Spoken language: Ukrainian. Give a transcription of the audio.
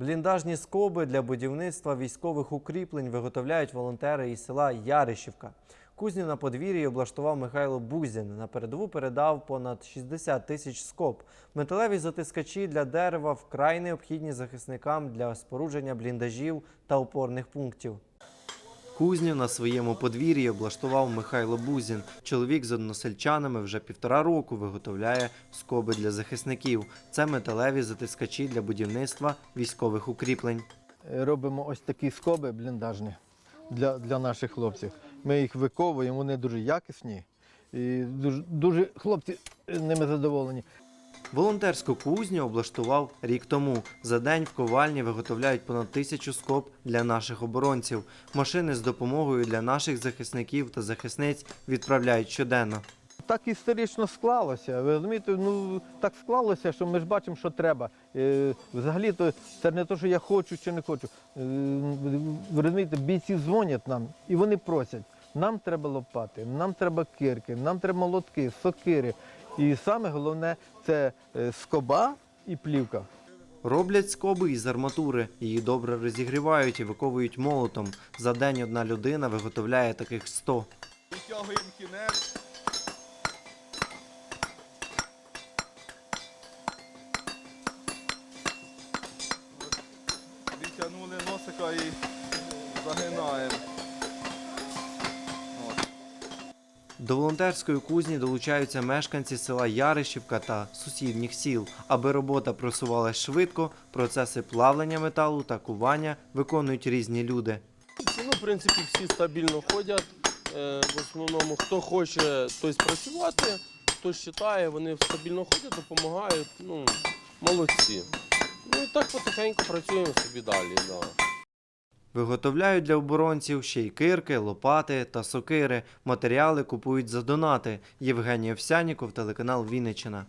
Бліндажні скоби для будівництва військових укріплень виготовляють волонтери із села Яришівка. Кузню на подвір'ї облаштував Михайло Бузін. На передову передав понад 60 тисяч скоб. Металеві затискачі для дерева вкрай необхідні захисникам для спорудження бліндажів та опорних пунктів. Кузню на своєму подвір'ї облаштував Михайло Бузін. Чоловік з односельчанами вже півтора року виготовляє скоби для захисників. Це металеві затискачі для будівництва військових укріплень. робимо ось такі скоби бліндажні для, для наших хлопців. Ми їх виковуємо, вони дуже якісні і дуже, дуже хлопці ними задоволені. Волонтерську кузню облаштував рік тому. За день в ковальні виготовляють понад тисячу скоб для наших оборонців. Машини з допомогою для наших захисників та захисниць відправляють щоденно. Так історично склалося. Ви розумієте, ну так склалося, що ми ж бачимо, що треба. Е, взагалі, то це не те, що я хочу чи не хочу. Е, ви розумієте, бійці дзвонять нам і вони просять. Нам треба лопати, нам треба кирки, нам треба молотки, сокири. І саме головне це е, скоба і плівка. Роблять скоби із арматури. Її добре розігрівають і виковують молотом. За день одна людина виготовляє таких 100. Витягуємо кінець. Відтягнули носика і загинаємо. До волонтерської кузні долучаються мешканці села Яришівка та сусідніх сіл. Аби робота просувалась швидко, процеси плавлення металу та кування виконують різні люди. Ну, в принципі, всі стабільно ходять. Е, В основному, хто хоче той працювати, хто вважає, вони стабільно ходять, допомагають. Ну, молодці. Ну і так потихеньку працюємо собі далі. Да. Виготовляють для оборонців ще й кирки, лопати та сокири. Матеріали купують за донати. Євгеній Овсяніков, телеканал Вінниччина.